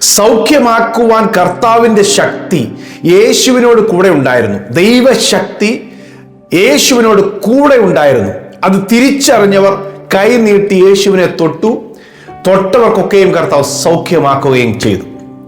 സൗഖ്യമാക്കുവാൻ കർത്താവിന്റെ ശക്തി യേശുവിനോട് കൂടെ ഉണ്ടായിരുന്നു. ദൈവശക്തി യേശുവിനോട് കൂടെ ഉണ്ടായിരുന്നു. അത് തിരിച്ചറിഞ്ഞവർ കൈ നീട്ടി യേശുവിനെ തൊട്ടു. തൊട്ടവർക്കൊക്കെയും കർത്താവ് സൗഖ്യമാക്കുകയും ചെയ്തു.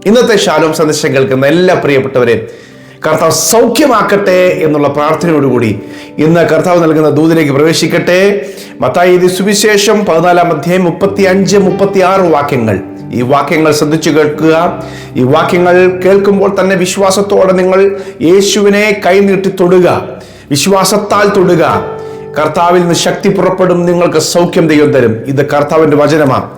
ഇന്നത്തെ ശാലോം സന്ദേശം കേൾക്കുന്ന എല്ലാ പ്രിയപ്പെട്ടവരെയും കർത്താവ് സൗഖ്യമാക്കട്ടെ എന്നുള്ള പ്രാർത്ഥനയോടുകൂടി ഇന്ന് കർത്താവ് നൽകുന്ന ദൂതിലേക്ക് പ്രവേശിക്കട്ടെ. മത്തായി സുവിശേഷം പതിനാലാം അധ്യായം മുപ്പത്തി അഞ്ച് മുപ്പത്തി ആറ് വാക്യങ്ങൾ. ഈ വാക്യങ്ങൾ ശ്രദ്ധിച്ചു കേൾക്കുക. ഈ വാക്യങ്ങൾ കേൾക്കുമ്പോൾ തന്നെ വിശ്വാസത്തോടെ നിങ്ങൾ യേശുവിനെ കൈനീട്ടി തൊടുക. വിശ്വാസത്താൽ തൊടുക. കർത്താവിൽ നിന്ന് ശക്തി പുറപ്പെടും നിങ്ങൾക്ക് സൗഖ്യം ദൈവം തരും. ഇത് കർത്താവിന്റെ വചനമാണ്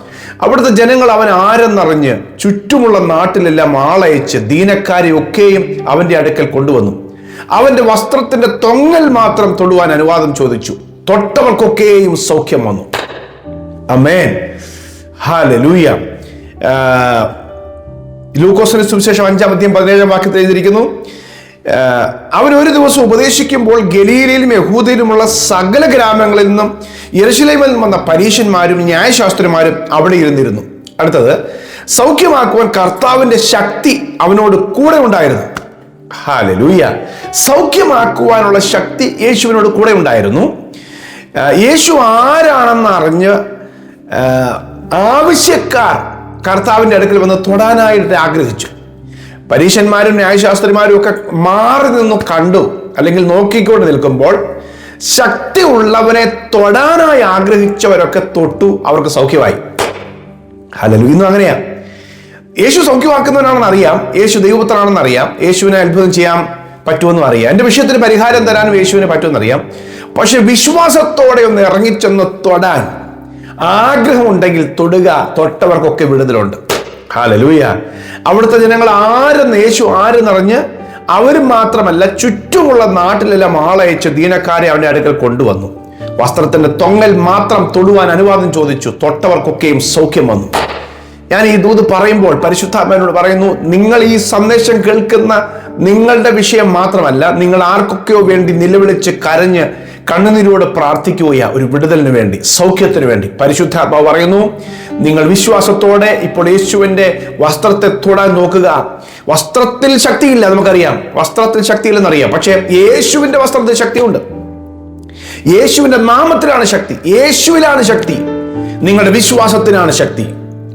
അവിടുത്തെ ജനങ്ങൾ അവൻ ആരെന്നറിഞ്ഞ് ചുറ്റുമുള്ള നാട്ടിലെല്ലാം ആളയച്ച് ദീനക്കാരെ ഒക്കെയും അവന്റെ അടുക്കൽ കൊണ്ടുവന്നു. അവന്റെ വസ്ത്രത്തിന്റെ തൊങ്ങൽ മാത്രം തൊടുവാൻ അനുവാദം ചോദിച്ചു. തൊട്ടവർക്കൊക്കെയും സൗഖ്യം വന്നു. അമേൻ ഹാലലൂയ ലൂക്കോസിന് സുവിശേഷം അഞ്ചാം അധ്യയം പതിനേഴാം വാക്യത്തിൽ എഴുതിയിരിക്കുന്നു. അവരൊരു ദിവസം ഉപദേശിക്കുമ്പോൾ ഗലീലയിലും യഹൂദയിലുമുള്ള സകല ഗ്രാമങ്ങളിൽ നിന്നും യെരുശലേമിൽ നിന്നും വന്ന പരീശന്മാരും ന്യായശാസ്ത്രിമാരും അവിടെ ഇരുന്നിരുന്നു. അടുത്തത് സൗഖ്യമാക്കുവാൻ കർത്താവിന്റെ ശക്തി അവനോട് കൂടെ ഉണ്ടായിരുന്നു. ഹാലലൂയ. സൗഖ്യമാക്കുവാനുള്ള ശക്തി യേശുവിനോട് കൂടെ ഉണ്ടായിരുന്നു. യേശു ആരാണെന്ന് അറിഞ്ഞ് ആവശ്യക്കാർ കർത്താവിന്റെ അടുക്കൽ വന്ന് തൊടാനായിട്ട് ആഗ്രഹിച്ചു. പരീശന്മാരും ന്യായശാസ്ത്രിമാരും ഒക്കെ മാറി നിന്ന് കണ്ടു. അല്ലെങ്കിൽ നോക്കിക്കൊണ്ട് നിൽക്കുമ്പോൾ ശക്തി ഉള്ളവനെ തൊടാനായി ആഗ്രഹിച്ചവരൊക്കെ തൊട്ടു. അവർക്ക് സൗഖ്യമായി. ഹലലു ഇന്നും അങ്ങനെയാ. യേശു സൗഖ്യമാക്കുന്നവനാണെന്ന് അറിയാം. യേശു ദൈവപുത്രനാണെന്ന് അറിയാം. യേശുവിനെ അത്ഭുതം ചെയ്യാൻ പറ്റുമെന്നും അറിയാം. എന്റെ വിഷയത്തിന് പരിഹാരം തരാനും യേശുവിനെ പറ്റുമെന്ന് അറിയാം പക്ഷെ വിശ്വാസത്തോടെ ഒന്ന് ഇറങ്ങിച്ചെന്ന് തൊടാൻ ആഗ്രഹമുണ്ടെങ്കിൽ തൊടുക തൊട്ടവർക്കൊക്കെ വിടുതലുണ്ട്. ഹാലലൂയ അവിടുത്തെ ജനങ്ങൾ ആരെന്ന് യേശു ആരെന്നറിഞ്ഞ് അവരും മാത്രമല്ല ചുറ്റുമുള്ള നാട്ടിലെല്ലാം ആളയച്ച് ദീനക്കാരെ അവന്റെ അടുക്കൽ കൊണ്ടുവന്നു. വസ്ത്രത്തിന്റെ തൊങ്ങൽ മാത്രം തൊടുവാൻ അനുവാദം ചോദിച്ചു. തൊട്ടവർക്കൊക്കെയും സൗഖ്യം വന്നു. ഞാൻ ഈ ദൂത് പറയുമ്പോൾ പരിശുദ്ധാത്മാവിനോട് പറയുന്നു നിങ്ങൾ ഈ സന്ദേശം കേൾക്കുന്ന നിങ്ങളുടെ വിഷയം മാത്രമല്ല നിങ്ങൾ ആർക്കൊക്കെയോ വേണ്ടി നിലവിളിച്ച് കരഞ്ഞ് കണ്ണുനീരോട് പ്രാർത്ഥിക്കുകയാ ഒരു വിടുതലിന് വേണ്ടി സൗഖ്യത്തിന് വേണ്ടി. പരിശുദ്ധാത്മാവ് പറയുന്നു നിങ്ങൾ വിശ്വാസത്തോടെ ഇപ്പോൾ യേശുവിന്റെ വസ്ത്രത്തെ തൊടാൻ നോക്കുക. വസ്ത്രത്തിൽ ശക്തിയില്ല നമുക്കറിയാം. വസ്ത്രത്തിൽ ശക്തിയില്ലെന്നറിയാം. പക്ഷേ യേശുവിന്റെ വസ്ത്രത്തിൽ ശക്തിയുണ്ട്. യേശുവിന്റെ നാമത്തിലാണ് ശക്തി. യേശുവിലാണ് ശക്തി. നിങ്ങളുടെ വിശ്വാസത്തിനാണ് ശക്തി.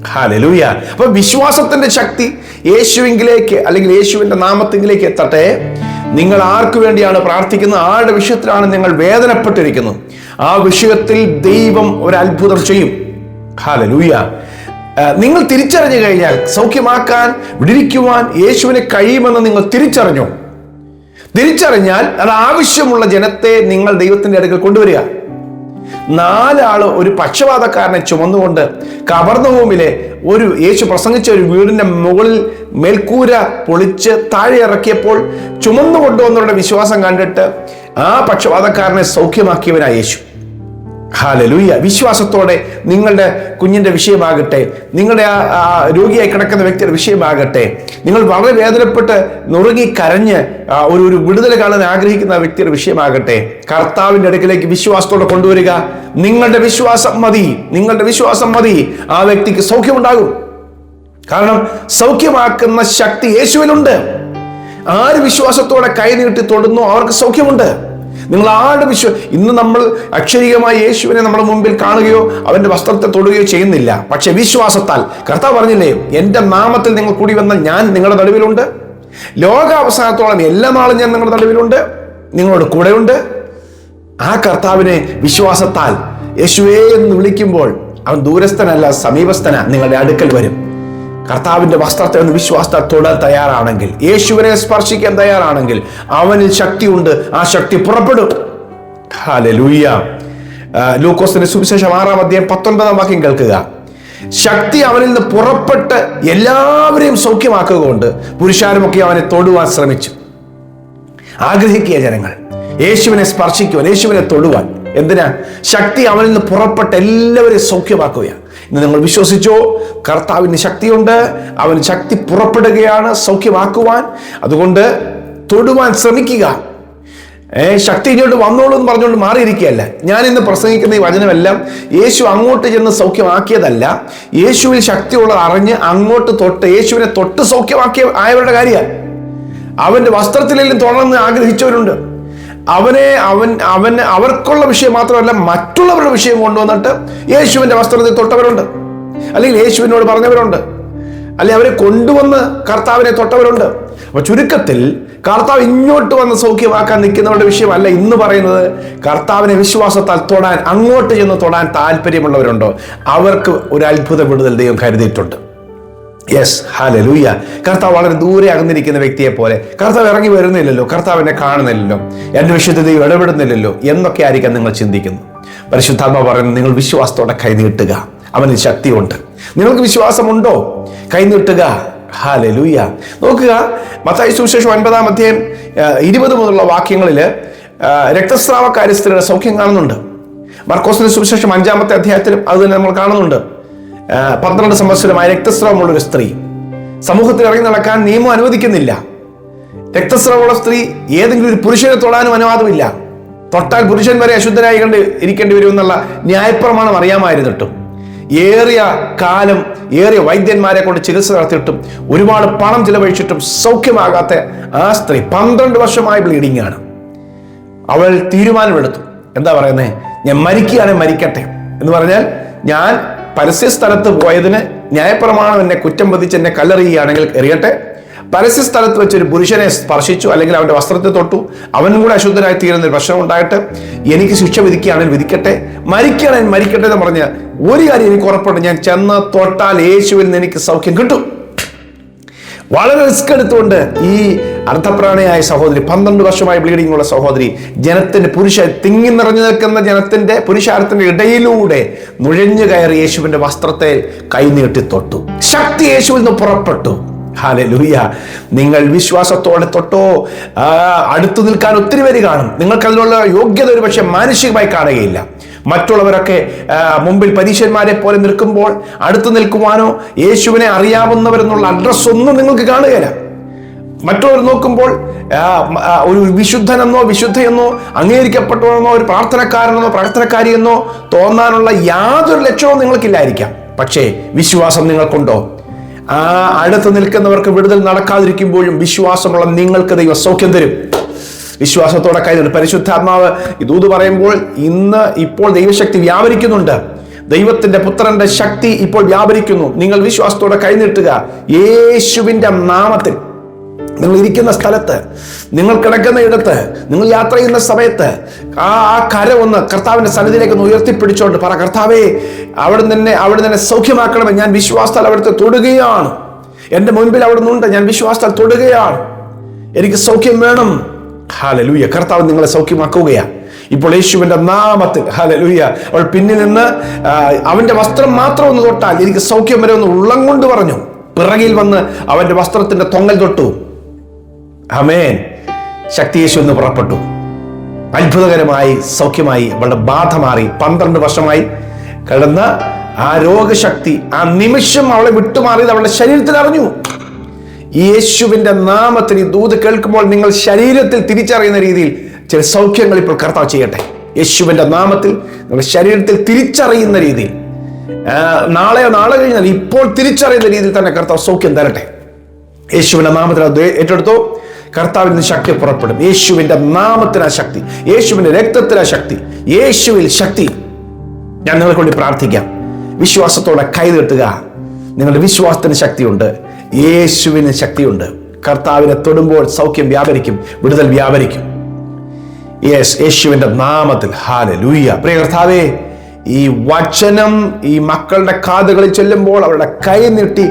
ഹാലലൂയ അപ്പൊ വിശ്വാസത്തിന്റെ ശക്തി യേശുവിങ്കിലേക്ക് അല്ലെങ്കിൽ യേശുവിന്റെ നാമത്തിങ്കിലേക്ക് എത്തട്ടെ. നിങ്ങൾ ആർക്കു വേണ്ടിയാണ് പ്രാർത്ഥിക്കുന്നത്? ആരുടെ വിഷയത്തിലാണ് നിങ്ങൾ വേദനപ്പെട്ടിരിക്കുന്നത് ആ വിഷയത്തിൽ ദൈവം ഒരു അത്ഭുതം ചെയ്യും ഹാലലൂയ നിങ്ങൾ തിരിച്ചറിഞ്ഞു കഴിഞ്ഞാൽ സൗഖ്യമാക്കാൻ വിടിരിക്കുവാൻ യേശുവിനെ കഴിയുമെന്ന് നിങ്ങൾ തിരിച്ചറിഞ്ഞു. തിരിച്ചറിഞ്ഞാൽ അത് ആവശ്യമുള്ള ജനത്തെ നിങ്ങൾ ദൈവത്തിന്റെ അടുക്കൽ കൊണ്ടുവരിക. നാലാൾ ഒരു പക്ഷപാതക്കാരനെ ചുമന്നുകൊണ്ട് കവർന്നഭൂമിലെ ഒരു യേശു പ്രസംഗിച്ച ഒരു വീടിന്റെ മുകളിൽ മേൽക്കൂര പൊളിച്ച് താഴെ ഇറക്കിയപ്പോൾ ചുമന്നു കൊണ്ടുവന്നവരുടെ വിശ്വാസം കണ്ടിട്ട് ആ പക്ഷപാതക്കാരനെ സൗഖ്യമാക്കിയവനാ യേശു. ഹാലലൂയ. വിശ്വാസത്തോടെ നിങ്ങളുടെ കുഞ്ഞിന്റെ വിഷയമാകട്ടെ നിങ്ങളുടെ ആ രോഗിയായി കിടക്കുന്ന വ്യക്തിയുടെ വിഷയമാകട്ടെ നിങ്ങൾ വളരെ വേദനപ്പെട്ട് നുറുങ്ങി കരഞ്ഞ് ഒരു ഒരു വിടുതൽ കാണാൻ ആഗ്രഹിക്കുന്ന വ്യക്തിയുടെ വിഷയമാകട്ടെ കർത്താവിന്റെ അടുക്കിലേക്ക് വിശ്വാസത്തോടെ കൊണ്ടുവരിക. നിങ്ങളുടെ വിശ്വാസം മതി നിങ്ങളുടെ വിശ്വാസം മതി. ആ വ്യക്തിക്ക് സൗഖ്യമുണ്ടാകും. കാരണം സൗഖ്യമാക്കുന്ന ശക്തി യേശുവിനുണ്ട് ആര് വിശ്വാസത്തോടെ കൈ നീട്ടി തൊടുന്നു അവർക്ക് സൗഖ്യമുണ്ട്. നിങ്ങൾ ആരുടെ വിശ്വ ഇന്ന് നമ്മൾ അക്ഷരികമായി യേശുവിനെ നമ്മുടെ മുമ്പിൽ കാണുകയോ അവന്റെ വസ്ത്രത്തെ തൊടുകയോ ചെയ്യുന്നില്ല. പക്ഷെ വിശ്വാസത്താൽ കർത്താവ് പറഞ്ഞില്ലേ എന്റെ നാമത്തിൽ നിങ്ങൾ കൂടി വന്ന ഞാൻ നിങ്ങളുടെ നടുവിലുണ്ട്. ലോക അവസാനത്തോളം എല്ലാ നാളും ഞാൻ നിങ്ങളുടെ നടുവിലുണ്ട്. നിങ്ങളോട് കൂടെയുണ്ട്. ആ കർത്താവിനെ വിശ്വാസത്താൽ യേശുവേ എന്ന് വിളിക്കുമ്പോൾ അവൻ ദൂരസ്ഥനല്ല സമീപസ്ഥന നിങ്ങളുടെ അടുക്കൽ വരും. കർത്താവിന്റെ വസ്ത്രത്തെ ഒന്ന് വിശ്വാസത്താൽ തൊടാൻ തയ്യാറാണെങ്കിൽ യേശുവിനെ സ്പർശിക്കാൻ തയ്യാറാണെങ്കിൽ അവനിൽ ശക്തിയുണ്ട് ആ ശക്തി പുറപ്പെടും. ഹാലലൂയ ലൂക്കോസിന്റെ സുവിശേഷം ആറാം അധ്യായം പത്തൊൻപതാം വാക്യം കേൾക്കുക. ശക്തി അവനിൽ നിന്ന് പുറപ്പെട്ട് എല്ലാവരെയും സൗഖ്യമാക്കുക കൊണ്ട് പുരുഷാരമൊക്കെ അവനെ തൊടുവാൻ ശ്രമിച്ചു. ആഗ്രഹിക്കുക ജനങ്ങൾ യേശുവിനെ സ്പർശിക്കുവാൻ യേശുവിനെ തൊടുവാൻ. എന്തിനാ? ശക്തി അവനിൽ നിന്ന് പുറപ്പെട്ട് എല്ലാവരെയും സൗഖ്യമാക്കുകയാണ്. ഇന്ന് നിങ്ങൾ വിശ്വസിച്ചോ കർത്താവിന് ശക്തിയുണ്ട് അവന് ശക്തി പുറപ്പെടുകയാണ് സൗഖ്യമാക്കുവാൻ. അതുകൊണ്ട് തൊടുവാൻ ശ്രമിക്കുക. ഏ ശക്തി ഇങ്ങോട്ട് വന്നോളൂ എന്ന് പറഞ്ഞുകൊണ്ട് മാറിയിരിക്കുകയല്ല. ഞാൻ ഇന്ന് പ്രസംഗിക്കുന്ന ഈ വചനമെല്ലാം യേശു അങ്ങോട്ട് ചെന്ന് സൗഖ്യമാക്കിയതല്ല. യേശുവിൽ ശക്തിയുള്ളത് അറിഞ്ഞ് അങ്ങോട്ട് തൊട്ട് യേശുവിനെ തൊട്ട് സൗഖ്യമാക്കിയ ആയവരുടെ കാര്യമാണ്. അവന്റെ വസ്ത്രത്തിലെല്ലാം തുടർന്ന് ആഗ്രഹിച്ചവരുണ്ട്. അവനെ അവൻ അവൻ അവർക്കുള്ള വിഷയം മാത്രമല്ല മറ്റുള്ളവരുടെ വിഷയം കൊണ്ടുവന്നിട്ട് യേശുവിന്റെ വസ്ത്രത്തിൽ തൊട്ടവരുണ്ട്. അല്ലെങ്കിൽ യേശുവിനോട് പറഞ്ഞവരുണ്ട്. അല്ലെങ്കിൽ അവരെ കൊണ്ടുവന്ന് കർത്താവിനെ തൊട്ടവരുണ്ട്. അപ്പൊ ചുരുക്കത്തിൽ കർത്താവ് ഇങ്ങോട്ട് വന്ന് സൗഖ്യമാക്കാൻ നിൽക്കുന്നവരുടെ വിഷയമല്ല ഇന്ന് പറയുന്നത് കർത്താവിനെ വിശ്വാസത്താൽ തൊടാൻ അങ്ങോട്ട് ചെന്ന് തൊടാൻ താല്പര്യമുള്ളവരുണ്ടോ? അവർക്ക് ഒരു അത്ഭുത വിടുതൽ ദൈവം കരുതിയിട്ടുണ്ട്. യെസ് ഹാലെ ലൂയ്യ കർത്താവ് വളരെ ദൂരെ അകന്നിരിക്കുന്ന വ്യക്തിയെ പോലെ. കർത്താവ് ഇറങ്ങി വരുന്നില്ലല്ലോ. കർത്താവ് എന്നെ കാണുന്നില്ലല്ലോ. എന്റെ വിഷയത്തിൽ ദൈവം ഇടപെടുന്നില്ലല്ലോ. എന്നൊക്കെ ആയിരിക്കാം നിങ്ങൾ ചിന്തിക്കുന്നു. പരിശുദ്ധാത്മ പറയുന്നത് നിങ്ങൾ വിശ്വാസത്തോടെ കൈനീട്ടുക അവന് ശക്തിയുണ്ട്. നിങ്ങൾക്ക് വിശ്വാസമുണ്ടോ? കൈനീട്ടുക ഹാലെ ലൂയ്യ നോക്കുക മത്തായി സുവിശേഷം ഒൻപതാം അധ്യായം ഇരുപത് മുതലുള്ള വാക്യങ്ങളിൽ രക്തസ്രാവക്കാരി സ്ത്രീയുടെ സൗഖ്യം കാണുന്നുണ്ട്. മർക്കോസിന്റെ സുവിശേഷം അഞ്ചാമത്തെ അധ്യായത്തിലും അത് തന്നെ നമ്മൾ കാണുന്നുണ്ട്. പന്ത്രണ്ട് സംവത്സരമായ രക്തസ്രാവമുള്ള ഒരു സ്ത്രീ. സമൂഹത്തിൽ ഇറങ്ങി നടക്കാൻ നിയമം അനുവദിക്കുന്നില്ല. രക്തസ്രാവമുള്ള സ്ത്രീ ഏതെങ്കിലും ഒരു പുരുഷനെ തൊടാനും അനുവാദമില്ല. തൊട്ടാൽ പുരുഷൻ വരെ അശുദ്ധനായി കണ്ട് ഇരിക്കേണ്ടി വരുമെന്നുള്ള ന്യായപ്രമാണം അറിയാമായിരുന്നിട്ടും ഏറിയ കാലം ഏറിയ വൈദ്യന്മാരെ കൊണ്ട് ചികിത്സ നടത്തിയിട്ടും ഒരുപാട് പണം ചിലവഴിച്ചിട്ടും സൗഖ്യമാകാത്ത ആ സ്ത്രീ പന്ത്രണ്ട് വർഷമായ ബ്ലീഡിംഗ് ആണ്. അവൾ തീരുമാനമെടുത്തു. എന്താ പറയുന്നത് ഞാൻ മരിക്കുകയാണെങ്കിൽ മരിക്കട്ടെ എന്ന് പറഞ്ഞാൽ ഞാൻ പരസ്യ സ്ഥലത്ത് പോയതിന് ന്യായപ്രമാണം എന്നെ കുറ്റം പതിച്ച് എന്നെ കല്ലെറിയുകയാണെങ്കിൽ എറിയട്ടെ. പരസ്യ സ്ഥലത്ത് വെച്ച് ഒരു പുരുഷനെ സ്പർശിച്ചു അല്ലെങ്കിൽ അവന്റെ വസ്ത്രത്തെ തൊട്ടു. അവനും കൂടെ അശുദ്ധനായി തീരുന്ന ഒരു പ്രശ്നം ഉണ്ടായിട്ട് എനിക്ക് ശിക്ഷ വിധിക്കുകയാണെങ്കിൽ വിധിക്കട്ടെ. മരിക്കുകയാണെങ്കിൽ മരിക്കട്ടെ എന്ന് പറഞ്ഞ് ഒരു കാര്യം എനിക്ക് ഉറപ്പുണ്ട്. ഞാൻ ചെന്ന് തൊട്ടാൽ യേശുവിൽ നിന്ന് എനിക്ക് സൗഖ്യം കിട്ടും. വളരെ റിസ്ക് എടുത്തുകൊണ്ട് ഈ അർത്ഥപ്രാണയായ സഹോദരി പന്ത്രണ്ട് വർഷമായി ബ്ലീഡിംഗ് ഉള്ള സഹോദരി ജനത്തിന്റെ പുരുഷ തിങ്ങി നിറഞ്ഞു നിൽക്കുന്ന ജനത്തിന്റെ പുരുഷാരത്തിന്റെ ഇടയിലൂടെ നുഴഞ്ഞു കയറി യേശുവിന്റെ വസ്ത്രത്തെ കൈനീട്ടി തൊട്ടു. ശക്തി യേശുവിൽ നിന്ന് പുറപ്പെട്ടു. ഹാലലൂയ നിങ്ങൾ വിശ്വാസത്തോടെ തൊട്ടോ അടുത്തു നിൽക്കാൻ ഒത്തിരി പേര് കാണും. നിങ്ങൾക്ക് അതിനുള്ള യോഗ്യത ഒരു പക്ഷെ മാനുഷികമായി കാണുകയില്ല. മറ്റുള്ളവരൊക്കെ മുമ്പിൽ പരീക്ഷന്മാരെ പോലെ നിൽക്കുമ്പോൾ അടുത്ത് നിൽക്കുവാനോ യേശുവിനെ അറിയാവുന്നവരെന്നുള്ള അഡ്രസ് ഒന്നും നിങ്ങൾക്ക് കാണുകയില്ല. മറ്റുള്ളവർ നോക്കുമ്പോൾ ഒരു വിശുദ്ധനെന്നോ വിശുദ്ധയെന്നോ അംഗീകരിക്കപ്പെട്ടവനെന്നോ ഒരു പ്രാർത്ഥനക്കാരനെന്നോ പ്രാർത്ഥനക്കാരിയെന്നോ തോന്നാനുള്ള യാതൊരു ലക്ഷണവും നിങ്ങൾക്കില്ലായിരിക്കാം. പക്ഷേ വിശ്വാസം നിങ്ങൾക്കുണ്ടോ? ആ അടുത്ത് നിൽക്കുന്നവർക്ക് വിടുതൽ നടക്കാതിരിക്കുമ്പോഴും വിശ്വാസമുള്ള നിങ്ങൾക്ക് ദൈവം സൗഖ്യം തരും. വിശ്വാസത്തോടെ കഴിഞ്ഞു പരിശുദ്ധാത്മാവ് ഇതൂത് പറയുമ്പോൾ ഇന്ന് ഇപ്പോൾ ദൈവശക്തി വ്യാപരിക്കുന്നുണ്ട്. ദൈവത്തിന്റെ പുത്രന്റെ ശക്തി ഇപ്പോൾ വ്യാപരിക്കുന്നു. നിങ്ങൾ വിശ്വാസത്തോടെ കൈനീട്ടുക യേശുവിന്റെ നാമത്തിൽ നിങ്ങൾ ഇരിക്കുന്ന സ്ഥലത്ത് നിങ്ങൾ കിടക്കുന്ന ഇടത്ത് നിങ്ങൾ യാത്ര ചെയ്യുന്ന സമയത്ത് ആ ആ കര ഒന്ന് കർത്താവിന്റെ സന്നിധിയിലേക്ക് ഒന്ന് ഉയർത്തിപ്പിടിച്ചോണ്ട് പറ കർത്താവേ അവിടെ തന്നെ അവിടെ തന്നെ സൗഖ്യമാക്കണമേ. ഞാൻ വിശ്വാസത്താൽ അവിടുത്തെ തൊടുകയാണ്. എന്റെ മുൻപിൽ അവിടെ നിന്നുണ്ട് ഞാൻ വിശ്വാസത്താൽ തൊടുകയാണ്. എനിക്ക് സൗഖ്യം വേണം. ഹാലലൂയ കർത്താവ് നിങ്ങളെ സൗഖ്യമാക്കുകയാണ് ഇപ്പോൾ യേശുവിന്റെ നാമത്തിൽ ഹാലലൂയ അവൾ പിന്നിൽ നിന്ന് അവന്റെ വസ്ത്രം മാത്രം ഒന്ന് തൊട്ടാൽ എനിക്ക് സൗഖ്യം വരെ ഒന്ന് ഉള്ളം കൊണ്ട് പറഞ്ഞു. പിറകിൽ വന്ന് അവന്റെ വസ്ത്രത്തിന്റെ തൊങ്ങൽ തൊട്ടു. അമേൻ ശക്തി യേശു എന്ന് പുറപ്പെട്ടു. അത്ഭുതകരമായി സൗഖ്യമായി അവളുടെ ബാധ മാറി. പന്ത്രണ്ട് വർഷമായി കിടന്ന ആ രോഗശക്തി ആ നിമിഷം അവളെ വിട്ടുമാറിയത് അവളുടെ ശരീരത്തിൽ അറിഞ്ഞു. ഈ നാമത്തിന് ദൂത് കേൾക്കുമ്പോൾ നിങ്ങൾ ശരീരത്തിൽ തിരിച്ചറിയുന്ന രീതിയിൽ ചില സൗഖ്യങ്ങൾ ഇപ്പോൾ കർത്താവ് ചെയ്യട്ടെ. യേശുവിന്റെ നാമത്തിൽ നിങ്ങൾ ശരീരത്തിൽ തിരിച്ചറിയുന്ന രീതിയിൽ. നാളെയോ നാളെ കഴിഞ്ഞാൽ ഇപ്പോൾ തിരിച്ചറിയുന്ന രീതിയിൽ തന്നെ കർത്താവ് സൗഖ്യം തരട്ടെ. യേശുവിന്റെ നാമത്തിൽ അത് ഏറ്റെടുത്തോ. കർത്താവിൽ നിന്ന് ശക്തി പുറപ്പെടും. യേശുവിന്റെ നാമത്തിനാ ശക്തി. യേശുവിന്റെ രക്തത്തിനാ ശക്തി. യേശുവിൽ ശക്തി. ഞാൻ നിങ്ങളെ കൊണ്ട് പ്രാർത്ഥിക്കാം. വിശ്വാസത്തോടെ കൈതീട്ടുക നിങ്ങളുടെ വിശ്വാസത്തിന് ശക്തിയുണ്ട്. യേശുവിന് ശക്തിയുണ്ട്. കർത്താവിനെ തൊടുമ്പോൾ സൗഖ്യം വ്യാപരിക്കും വിടുതൽ വ്യാപരിക്കും. യേശുവിന്റെ നാമത്തിൽ. ഹാല ലൂയ്യ പ്രിയ കർത്താവേ ഈ വചനം ഈ മക്കളുടെ കാതുകളിൽ ചെല്ലുമ്പോൾ അവരുടെ കൈ നീട്ടി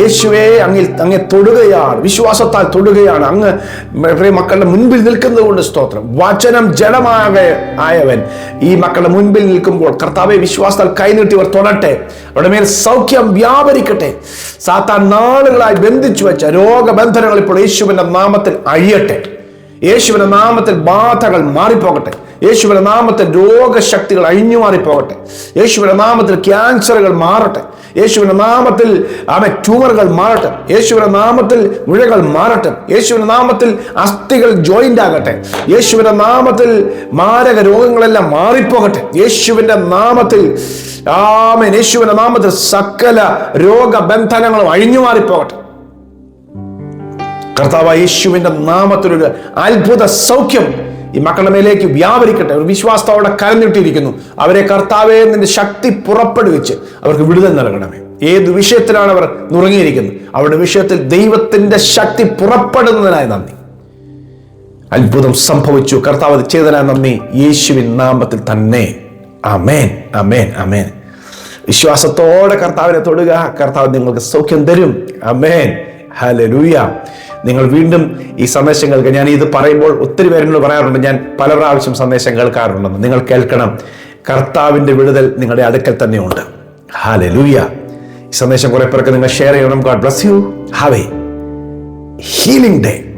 യേശുവെ അങ്ങിൽ അങ്ങെ തൊടുകയാണ്. വിശ്വാസത്താൽ തൊടുകയാണ്. അങ്ങ് മക്കളുടെ മുൻപിൽ നിൽക്കുന്നത് കൊണ്ട് സ്തോത്രം. വചനം ജഡമാക ആയവൻ ഈ മക്കളുടെ മുൻപിൽ നിൽക്കുമ്പോൾ കർത്താവെ വിശ്വാസത്താൽ കൈ നീട്ടി ഇവർ തൊടട്ടെ. അവരുടെ മേൽ സൗഖ്യം വ്യാപരിക്കട്ടെ. സാത്താൻ നാളുകളായി ബന്ധിച്ചു വെച്ച രോഗബന്ധനങ്ങൾ ഇപ്പോൾ യേശുവിന്റെ നാമത്തിൽ അഴിയട്ടെ. യേശുവിന്റെ നാമത്തിൽ ബാധകൾ മാറിപ്പോകട്ടെ. യേശുവിന്റെ നാമത്തിൽ രോഗശക്തികൾ അഴിഞ്ഞു മാറിപ്പോകട്ടെ. യേശുവിന്റെ നാമത്തിൽ ക്യാൻസറുകൾ മാറട്ടെ. യേശുവിന്റെ നാമത്തിൽ ആമെ ട്യൂമറുകൾ മാറട്ടെ. യേശുവിന്റെ നാമത്തിൽ മുഴകൾ മാറട്ടെ. യേശുവിന്റെ നാമത്തിൽ അസ്ഥികൾ ജോയിന്റ് ആകട്ടെ യേശുവിന്റെ നാമത്തിൽ മാരക രോഗങ്ങളെല്ലാം മാറിപ്പോകട്ടെ. യേശുവിന്റെ നാമത്തിൽ ആമേൻ യേശുവിന്റെ നാമത്തിൽ സകല രോഗബന്ധനങ്ങളും അഴിഞ്ഞു മാറിപ്പോകട്ടെ. കർത്താവ് യേശുവിന്റെ നാമത്തിലൊരു അത്ഭുത സൗഖ്യം ഈ മക്കളുടെ മേലേക്ക് വ്യാപരിക്കട്ടെ. ഒരു വിശ്വാസത്തോടെ കരഞ്ഞിട്ടിരിക്കുന്നു അവരെ കർത്താവെ നിന്റെ ശക്തി പുറപ്പെടുവിച്ച് അവർക്ക് വിടുതൽ നൽകണമേ. ഏത് വിഷയത്തിലാണ് അവർ നുറങ്ങിയിരിക്കുന്നത്? അവരുടെ വിഷയത്തിൽ ദൈവത്തിന്റെ ശക്തി പുറപ്പെടുന്നതിനായി നന്ദി. അത്ഭുതം സംഭവിച്ചു. കർത്താവ് അത് ചെയ്തതിനായി നന്ദി. യേശുവിൻ നാമത്തിൽ തന്നെ. അമേൻ അമേൻ അമേൻ വിശ്വാസത്തോടെ കർത്താവിനെ തൊടുക. കർത്താവ് നിങ്ങൾക്ക് സൗഖ്യം തരും. അമേൻ ഹലലൂയ നിങ്ങൾ വീണ്ടും ഈ സന്ദേശങ്ങൾക്ക് ഞാൻ ഇത് പറയുമ്പോൾ ഒത്തിരി പേരെന്നോട് പറയാറുണ്ട്. ഞാൻ പല പ്രാവശ്യം സന്ദേശം കേൾക്കാറുണ്ടെന്ന്. നിങ്ങൾ കേൾക്കണം. കർത്താവിന്റെ വിടുതൽ നിങ്ങളുടെ അടുക്കൽ തന്നെയുണ്ട്. ഹാലലൂയ ഈ സന്ദേശം കുറെ പേർക്ക് നിങ്ങൾ ഷെയർ ചെയ്യണം. God bless you have a healing day